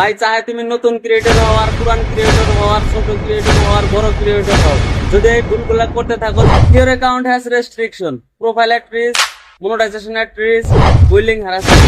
ভাই চাহে তুমি নতুন ক্রিয়েটর হওয়ার পুরান ক্রিয়েটর হওয়ার ছোট ক্রিয়েটর হওয়ার বড় ক্রিয়েটর হও। যদি এই ভুলগুলা করতে থাকো your account has restriction profile at risk monetization at risk willing harassment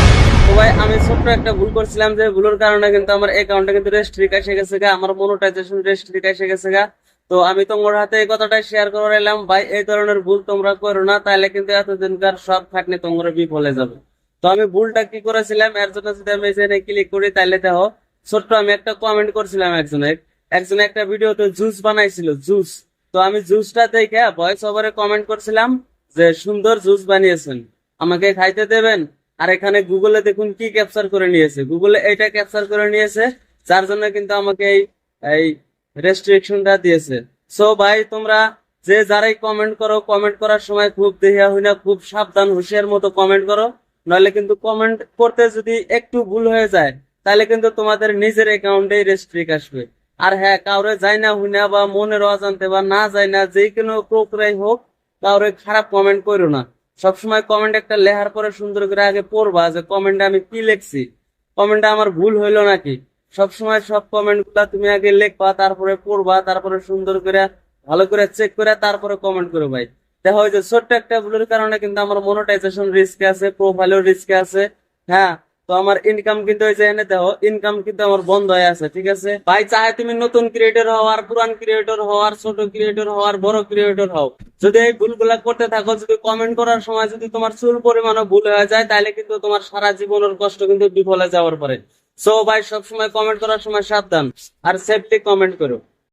তো ভাই, আমি ছোট্ট একটা ভুল করছিলাম যে ভুলের কারণে কিন্তু আমার অ্যাকাউন্টে কিন্তু রেস্ট্রিক এসে গেছে গা, আমার মনোটাইজেশন রেস্ট্রিক এসে গেছে গা। তো আমি তোমার হাতে এই কথাটা শেয়ার করে এলাম, ভাই, এই ধরনের ভুল তোমরা করো না, তাহলে কিন্তু এতদিনকার সব খাটনি তোমরা বিফলে যাবে। তো আমি ভুলটা কি করেছিলাম, এর জন্য যদি আমি এখানে ক্লিক করি, তাহলে দেখো ছোট্ট, আমি একটা কমেন্ট করছিলাম একজনের। একজন একটা ভিডিওতে জুস বানাইছিল জুস তো আমি জুসটা দেখে ভয়েস ওভারে কমেন্ট করছিলাম যে, সুন্দর জুস বানিয়েছেন। আমাকে খাইতে দেবেন? আর এখানে গুগলে দেখুন কি ক্যাপচার করে নিয়েছে। গুগলে এটা ক্যাপচার করে নিয়েছে, যার জন্য কিন্তু আমাকে এই এই রেস্ট্রিকশনটা দিয়েছে। সো ভাই, তোমরা যে যারাই কমেন্ট করো কমেন্ট করার সময় খুব দেহিয়া হই না, খুব সাবধান, হুঁশিয়ার মতো কমেন্ট করো। নইলে কিন্তু কমেন্ট করতে যদি একটু ভুল হয়ে যায় তাহলে কিন্তু তোমাদের নিজের অ্যাকাউন্টে রেস্ট্রিক আসবে। আর হ্যাঁ কাউরে যায় না হুই না বা মনের অজান্তে বা না যায় না, যে কোনো প্রক্রিয়ায় হোক, কাউরে খারাপ কমেন্ট করো না। সবসময় কমেন্ট একটা লেখার পরে সুন্দর করে আগে পড়বা যে কমেন্টে আমি কি লিখছি। কমেন্টে আমার ভুল হইল নাকি? সবসময় সব কমেন্টগুলা তুমি আগে লিখবা, তারপরে পড়বা, তারপরে সুন্দর করে, ভালো করে চেক করে তারপরে কমেন্ট করো ভাই। দেখা হয় যে ছোট্ট একটা ভুলের কারণে কিন্তু আমার মনোটাইজেশন রিস্ক আছে প্রোফাইলের রিস্ক আছে। হ্যাঁ তো আমার ইনকাম কিন্তু যে এনে দেখো ইনকাম কিন্তু আমার বন্ধ হয়ে আছে, ঠিক আছে? ভাই, চাহে তুমি নতুন ক্রিয়েটর হওয়ার পুরান ক্রিয়েটর হওয়ার ছোট ক্রিয়েটর হওয়ার বড় ক্রিয়েটর হও। যদি এই ভুলগুলা করতে থাকো, যদি কমেন্ট করার সময় যদি তোমার চুল পরিমাণও ভুল হয়ে যায়, তাহলে কিন্তু তোমার সারা জীবনের কষ্ট কিন্তু বিফলে যাওয়ার পরে। সো ভাই, সবসময় কমেন্ট করার সময় সাবধান, আর সেফটি কমেন্ট করো।